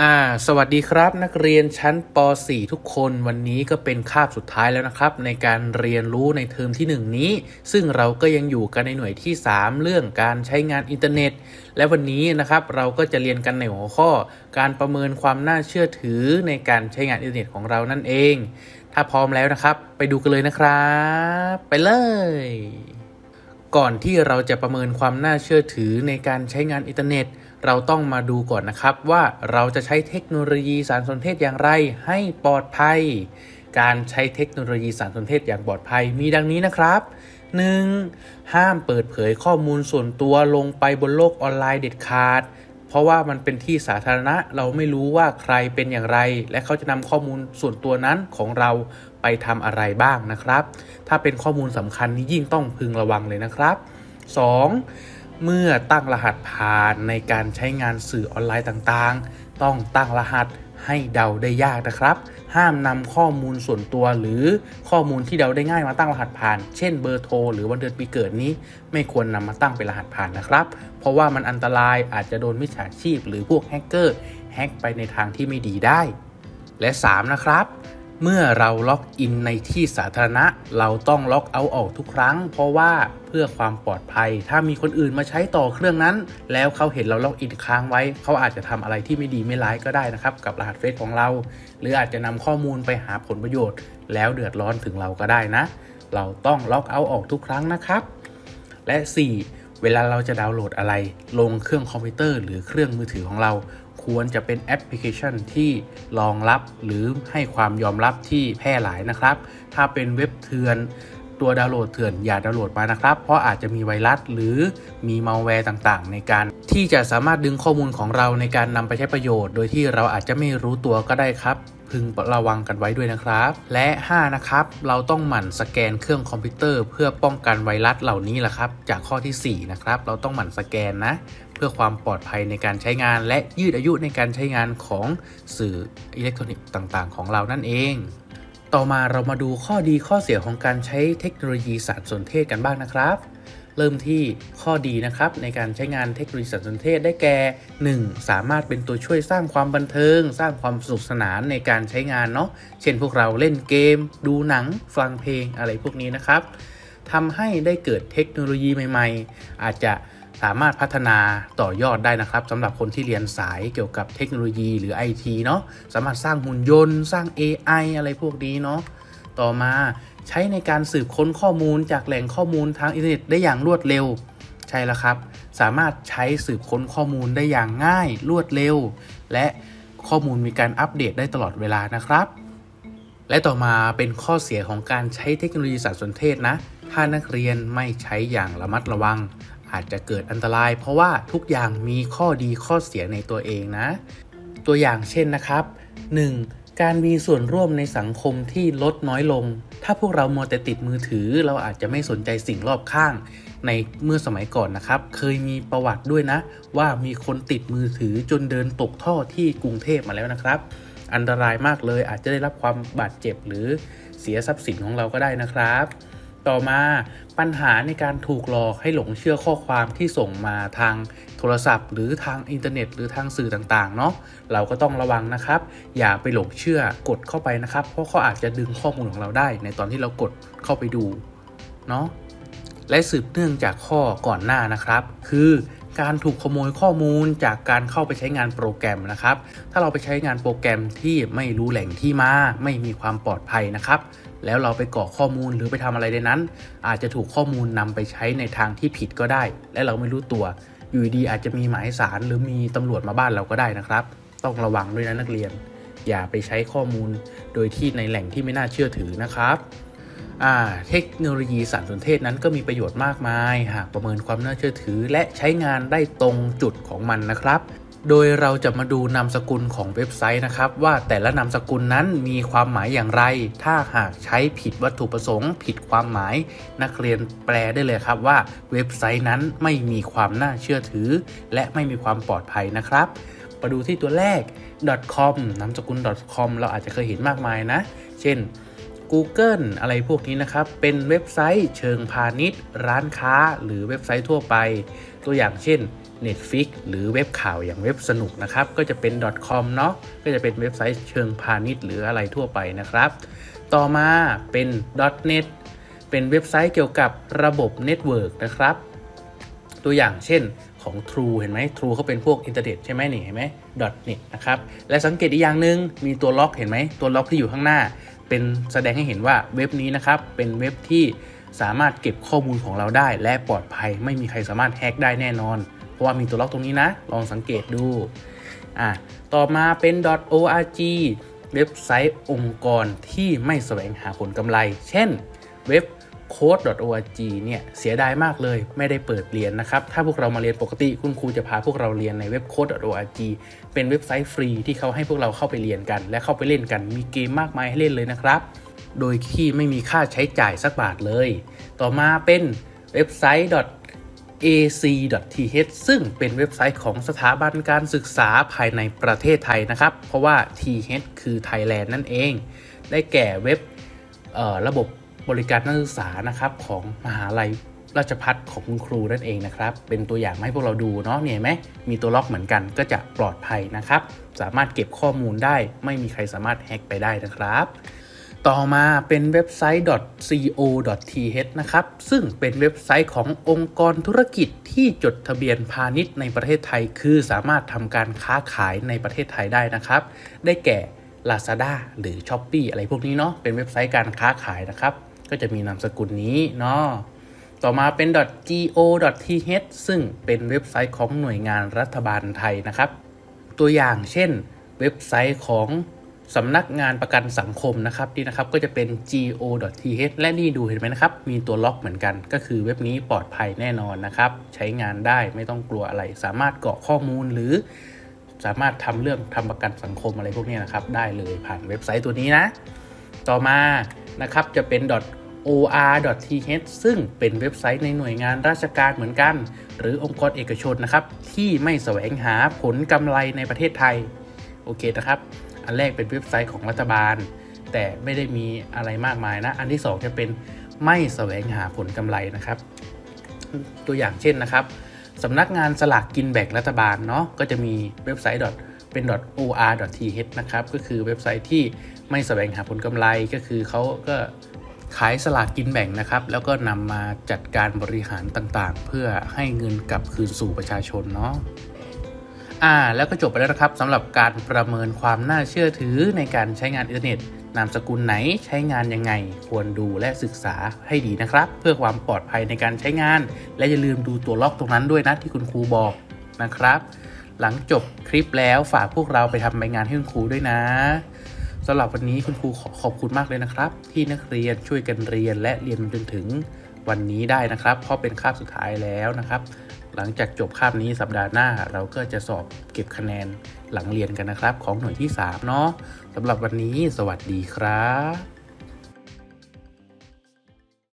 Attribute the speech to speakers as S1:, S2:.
S1: อ่าสวัสดีครับนักเรียนชั้นป .4 ทุกคนวันนี้ก็เป็นคาบสุดท้ายแล้วนะครับ ในการเรียนรู้ในเทอมที่ 1 นี้ ซึ่งเราก็ยังอยู่กันในหน่วยที่ 3 เรื่องการใช้งานอินเทอร์เน็ต และวันนี้นะครับเราก็จะเรียนกันในหัวข้อ การประเมินความน่าเชื่อถือในการใช้งานอินเทอร์เน็ตของเรานั่นเอง ถ้าพร้อมแล้วนะครับ ไปดูกันเลยนะครับ ไปเลยก่อนที่เราจะประเมินความน่าเชื่อถือในการใช้งานอินเทอร์เน็ต เราต้องมาดูก่อนนะครับว่าเราจะใช้เทคโนโลยีสารสนเทศอย่างไรให้ปลอดภัย การใช้เทคโนโลยีสารสนเทศอย่างปลอดภัยมีดังนี้นะครับ 1. ห้ามเปิดเผยข้อมูลส่วนตัวลงไปบนโลกออนไลน์เด็ดขาด เพราะว่ามันเป็นที่สาธารณะเราไม่รู้ว่าใครเป็นอย่างไร และเขาจะนำข้อมูลส่วนตัวนั้นของเราไปทำอะไรบ้างนะครับ ถ้าเป็นข้อมูลสำคัญนี้ยิ่งต้องพึงระวังเลยนะครับ 2. เมื่อตั้งรหัสผ่านในการใช้งานสื่อออนไลน์ต่างๆ ต้องตั้งรหัสให้เดาได้ยากนะครับ ห้ามนำข้อมูลส่วนตัวหรือข้อมูลที่เดาได้ง่ายมาตั้งรหัสผ่าน เช่นเบอร์โทรหรือวันเดือนปีเกิดนี้ ไม่ควรนำมาตั้งเป็นรหัสผ่านนะครับ เพราะว่ามันอันตรายอาจจะโดนมิจฉาชีพ หรือพวกแฮกเกอร์แฮกไปในทางที่ไม่ดีได้ และ 3 นะครับ เมื่อเราล็อกอินในที่สาธารณะ เราต้องล็อกเอาออกทุกครั้ง เพราะว่าเพื่อความปลอดภัย ถ้ามีคนอื่นมาใช้ต่อเครื่องนั้น แล้วเขาเห็นเราล็อกอินค้างไว้ เขาอาจจะทำอะไรที่ไม่ดีไม่ร้ายก็ได้นะครับกับรหัสเฟซของเรา หรืออาจจะนำข้อมูลไปหาผลประโยชน์ แล้วเดือดร้อนถึงเราก็ได้นะ เราต้องล็อกเอาออกทุกครั้งนะครับ และ 4. เวลาเราจะดาวน์โหลดอะไร ลงเครื่องคอมพิวเตอร์หรือเครื่องมือถือของเรา ควรจะเป็นแอปพลิเคชันที่รองรับหรือให้ความยอมรับที่แพร่หลายนะครับ ถ้าเป็นเว็บเถื่อน ตัวดาวน์โหลดเถื่อนอย่าดาวน์โหลดมานะครับ เพราะอาจจะมีไวรัสหรือมีมัลแวร์ต่างๆ ในการที่จะสามารถดึงข้อมูลของเราในการนำไปใช้ประโยชน์ โดยที่เราอาจจะไม่รู้ตัวก็ได้ครับ พึงระวังกันไว้ด้วยนะครับ และ 5 นะครับ เราต้องหมั่นสแกนเครื่องคอมพิวเตอร์ เพื่อป้องกันไวรัสเหล่านี้แหละครับ จากข้อทีสี่4 นะครับ เราต้องหมั่นสแกนนะ เพื่อความปลอดภัยในการใช้งาน และยืดอายุในการใช้งานของสื่ออิเล็กทรอนิกส์ต่าง ๆ ของเรานั่นเอง ต่อมาเรามาดูข้อดีข้อเสียของการใช้เทคโนโลยีสารสนเทศกันบ้างนะครับ เริ่มที่ข้อดีนะครับในการใช้งานเทคโนโลยีสารสนเทศได้แก่ 1. สามารถเป็นตัวช่วยสร้างความบันเทิง สร้างความสนุกสนานในการใช้งานเนาะเช่นพวกเราเล่นเกม ดูหนัง ฟังเพลงอะไรพวกนี้นะครับทำให้ได้เกิดเทคโนโลยีใหม่ ๆ อาจจะ สามารถพัฒนาต่อยอดได้นะครับสำหรับคนที่เรียนสายเกี่ยวกับเทคโนโลยีหรือ IT เนาะสามารถสร้างหุ่นยนต์ สร้าง AI อะไรพวกนี้เนาะต่อมาใช้ในการสืบค้นข้อมูลจากแหล่งข้อมูลทางอินเทอร์เน็ตได้อย่างรวดเร็ว ใช่แล้วครับ สามารถใช้สืบค้นข้อมูลได้อย่างง่ายรวดเร็ว และข้อมูลมีการอัปเดตได้ตลอดเวลานะครับ และต่อมาเป็นข้อเสียของการใช้เทคโนโลยีสารสนเทศนะ ถ้านักเรียนไม่ใช้อย่างระมัดระวัง อาจจะเกิดอันตราย เพราะว่าทุกอย่างมีข้อดีข้อเสียในตัวเองนะ ตัวอย่างเช่นนะครับ 1. การมีส่วนร่วมในสังคมที่ลดน้อยลง ถ้าพวกเรามัวแต่ติดมือถือ เราอาจจะไม่สนใจสิ่งรอบข้าง ในเมื่อสมัยก่อนนะครับ เคยมีประวัติด้วยนะ ว่ามีคนติดมือถือจนเดินตกท่อที่กรุงเทพมาแล้วนะครับ อันตรายมากเลยอาจจะได้รับความบาดเจ็บหรือเสียทรัพย์สินของเราก็ได้นะครับ ต่อมาปัญหาในการถูกหลอกให้หลงเชื่อข้อความที่ส่งมาทางโทรศัพท์ หรือทางอินเทอร์เน็ต หรือทางสื่อต่างๆเนาะเราก็ต้องระวังนะครับ อย่าไปหลงเชื่อกดเข้าไปนะครับ เพราะเขาอาจจะดึงข้อมูลของเราได้ ในตอนที่เรากดเข้าไปดูเนาะและสืบเนื่องจากข้อก่อนหน้านะครับ คือการถูกขโมยข้อมูลจากการเข้าไปใช้งานโปรแกรมนะครับ ถ้าเราไปใช้งานโปรแกรมที่ไม่รู้แหล่งที่มา ไม่มีความปลอดภัยนะครับ แล้วเราไปกรอกข้อมูลหรือไปทำอะไรในนั้น อาจจะถูกข้อมูลนำไปใช้ในทางที่ผิดก็ได้ และเราไม่รู้ตัวอยู่ดีอาจจะมีหมายสารหรือมีตำรวจมาบ้านเราก็ได้นะครับ ต้องระวังด้วยนะนักเรียน อย่าไปใช้ข้อมูลโดยที่ในแหล่งที่ไม่น่าเชื่อถือนะครับเทคโนโลยีสารสนเทศนั้นก็มีประโยชน์มากมาย หากประเมินความน่าเชื่อถือ และใช้งานได้ตรงจุดของมันนะครับ โดยเราจะมาดูนามสกุลของเว็บไซต์นะครับ ว่าแต่ละนามสกุลนั้นมีความหมายอย่างไร ถ้าหากใช้ผิดวัตถุประสงค์ ผิดความหมาย นักเรียนแปลได้เลยครับว่าเว็บไซต์นั้นไม่มีความน่าเชื่อถือ และไม่มีความปลอดภัยนะครับมาดูที่ตัวแรก .com นามสกุล .com เราอาจจะเคยเห็นมากมายนะ เช่น Google อะไรพวกนี้นะครับ เป็นเว็บไซต์เชิงพาณิชย์ ร้านค้า หรือเว็บไซต์ทั่วไป ตัวอย่างเช่น Netflix หรือเว็บข่าวอย่างเว็บสนุกนะครับ ก็จะเป็น .com เนาะก็จะเป็นเว็บไซต์เชิงพาณิชย์หรืออะไรทั่วไปนะครับ ต่อมาเป็น .net เป็นเว็บไซต์เกี่ยวกับระบบเน็ตเวิร์กนะครับ ตัวอย่างเช่นของ True เห็นไหม True เขาเป็นพวกอินเทอร์เน็ตใช่ไหมนี่เห็นไหม .net นะครับ และสังเกตอีกอย่างหนึ่งมีตัวล็อกเห็นไหมตัวล็อกที่อยู่ข้างหน้า เป็นแสดงให้เห็นว่าเว็บนี้นะครับเป็นเว็บที่สามารถเก็บข้อมูลของเราได้ และปลอดภัยไม่มีใครสามารถแฮ็กได้แน่นอน เพราะว่ามีตัวล็อกตรงนี้นะ ลองสังเกตดูอะต่อมาเป็น .org เว็บไซต์องค์กรที่ไม่แสวงหาผลกำไร เช่น เว็บ code.org เนี่ยเสียดายมากเลยไม่ได้เปิดเรียนนะครับ ถ้าพวกเรามาเรียนปกติคุณครูจะพาพวกเราเรียนในเว็บ code.org เป็นเว็บไซต์ฟรีที่เขาให้พวกเราเข้าไปเรียนกัน และเข้าไปเล่นกันมีเกมมากมายให้เล่นเลยนะครับ โดยที่ไม่มีค่าใช้จ่ายสักบาทเลย ต่อมาเป็นเว็บไซต์ ac.th ซึ่งเป็นเว็บไซต์ของสถาบันการศึกษาภายในประเทศไทยนะครับ เพราะว่า th คือ Thailand นั่นเอง ได้แก่เว็บระบบ บริการนักศึกษานะครับของมหาลัยราชพัฒของคุณครูนั่นเองนะครับ เป็นตัวอย่างให้พวกเราดูเนาะเนี่ยไหมมีตัวล็อกเหมือนกันก็จะปลอดภัยนะครับ สามารถเก็บข้อมูลได้ ไม่มีใครสามารถแฮ็กไปได้นะครับ ต่อมาเป็นเว็บไซต์ .co.th นะครับ ซึ่งเป็นเว็บไซต์ขององค์กรธุรกิจที่จดทะเบียนพาณิชย์ในประเทศไทย คือสามารถทำการค้าขายในประเทศไทยได้นะครับ ได้แก่ Lazada หรือ s h อ p e e อะไรพวกนี้เนาะเป็นเว็บไซต์การค้าขายนะครับ ก็จะมีนามสกุลนี้เนาะต่อมาเป็น .go.th ซึ่งเป็นเว็บไซต์ของหน่วยงานรัฐบาลไทยนะครับ ตัวอย่างเช่น เว็บไซต์ของสำนักงานประกันสังคมนะครับนี่นะครับก็จะเป็น go.th และนี่ดูเห็นไหมนะครับ มีตัวล็อกเหมือนกัน ก็คือเว็บนี้ปลอดภัยแน่นอนนะครับ ใช้งานได้ไม่ต้องกลัวอะไร สามารถเกาะข้อมูลหรือ สามารถทำเรื่องทำประกันสังคมอะไรพวกนี้นะครับ ได้เลยผ่านเว็บไซต์ตัวนี้นะ ต่อมา นะครับจะเป็น or.th ซึ่งเป็นเว็บไซต์ในหน่วยงานราชการเหมือนกัน หรือองค์กรเอกชนนะครับที่ไม่แสวงหาผลกำไรในประเทศไทยโอเคนะครับ อันแรกเป็นเว็บไซต์ของรัฐบาล แต่ไม่ได้มีอะไรมากมายนะ อันที่ 2 จะเป็นไม่แสวงหาผลกำไรนะครับ ตัวอย่างเช่นนะครับสำนักงานสลากกินแบ่งรัฐบาลเนาะก็จะมีเว็บไซต์เป็น .or.th นะครับ ก็คือเว็บไซต์ที่ ไม่แสวงหาผลกำไรก็คือเขาก็ขายสลากกินแบ่งนะครับ แล้วก็นำมาจัดการบริหารต่างๆ เพื่อให้เงินกลับคืนสู่ประชาชนเนาะอ่าแล้วก็จบไปแล้วนะครับสำหรับการประเมินความน่าเชื่อถือในการใช้งานอินเทอร์เน็ต นามสกุลไหนใช้งานยังไง ควรดูและศึกษาให้ดีนะครับ เพื่อความปลอดภัยในการใช้งาน และอย่าลืมดูตัวล็อกตรงนั้นด้วยนะที่คุณครูบอกนะครับ หลังจบคลิปแล้วฝากพวกเราไปทำใบงานให้คุณครูด้วยนะ สำหรับวันนี้คุณครูขอขอบคุณมากเลยนะครับ ที่นักเรียนช่วยกันเรียนและเรียนจนถึงวันนี้ได้นะครับ เพราะเป็นคาบสุดท้ายแล้วนะครับ หลังจากจบคาบนี้สัปดาห์หน้า เราก็จะสอบเก็บคะแนนหลังเรียนกันนะครับ ของหน่วยที่3เนาะสำหรับวันนี้ สวัสดีครับ